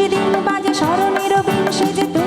সেদিন বাজে স্মরণের বিন সেজে তো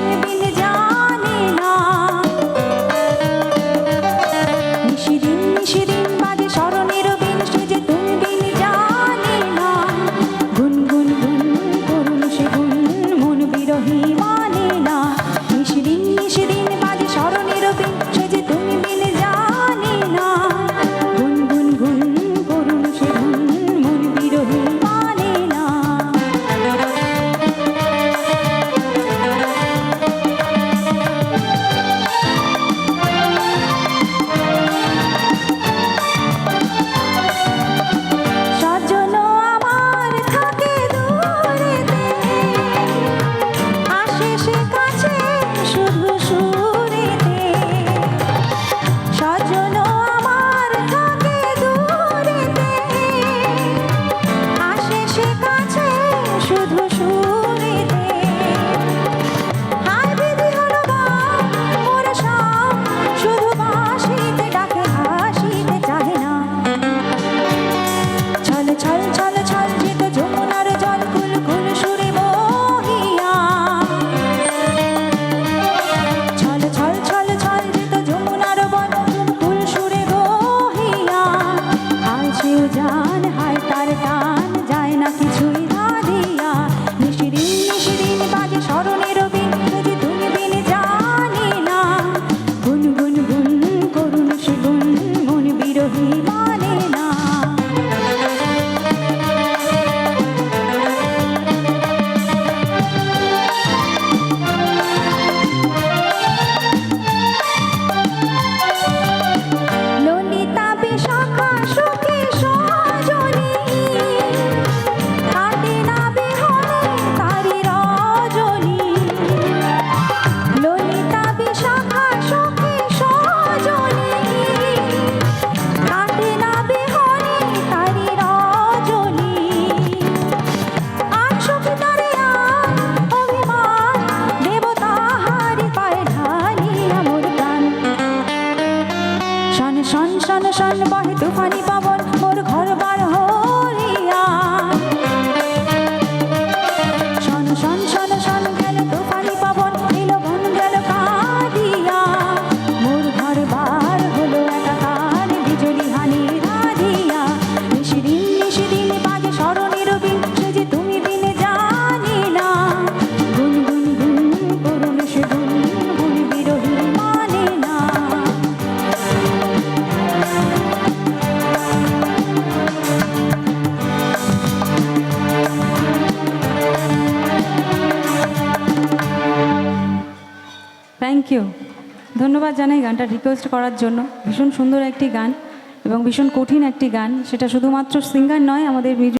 বাহে তুফানি পাবন মোর থ্যাংক ইউ ধন্যবাদ জানাই গানটা রিকোয়েস্ট করার জন্য। ভীষণ সুন্দর একটি গান এবং ভীষণ কঠিন একটি গান। সেটা শুধুমাত্র সিঙ্গার নয়, আমাদের